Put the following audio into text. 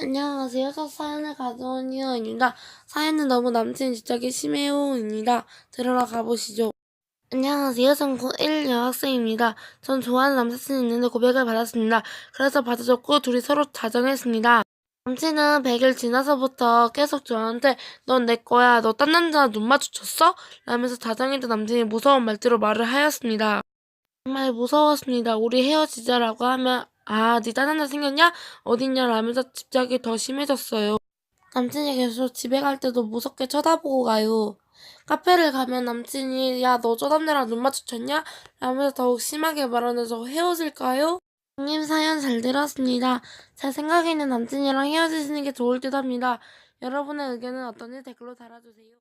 안녕하세요. 첫 사연을 가져온 이유입니다. 사연은 너무 남친 집착이 심해요입니다. 들으러 가보시죠. 안녕하세요. 전 고1 여학생입니다. 전 좋아하는 남사친이 있는데 고백을 받았습니다. 그래서 받아줬고 둘이 서로 다정했습니다. 남친은 100일 지나서부터 계속 저한테 넌 내 거야. 너 딴 남자 눈 마주쳤어? 라면서 다정했던 남친이 무서운 말투로 말을 하였습니다. 정말 무서웠습니다. 우리 헤어지자라고 하면 아, 네 딴 남자 생겼냐? 어딨냐? 라면서 집착이 더 심해졌어요. 남친이 계속 집에 갈 때도 무섭게 쳐다보고 가요. 카페를 가면 남친이 야, 너 저 남자랑 눈 마주쳤냐? 라면서 더욱 심하게 말하면서 헤어질까요? 님 사연 잘 들었습니다. 제 생각에는 남친이랑 헤어지시는 게 좋을 듯 합니다. 여러분의 의견은 어떤지 댓글로 달아주세요.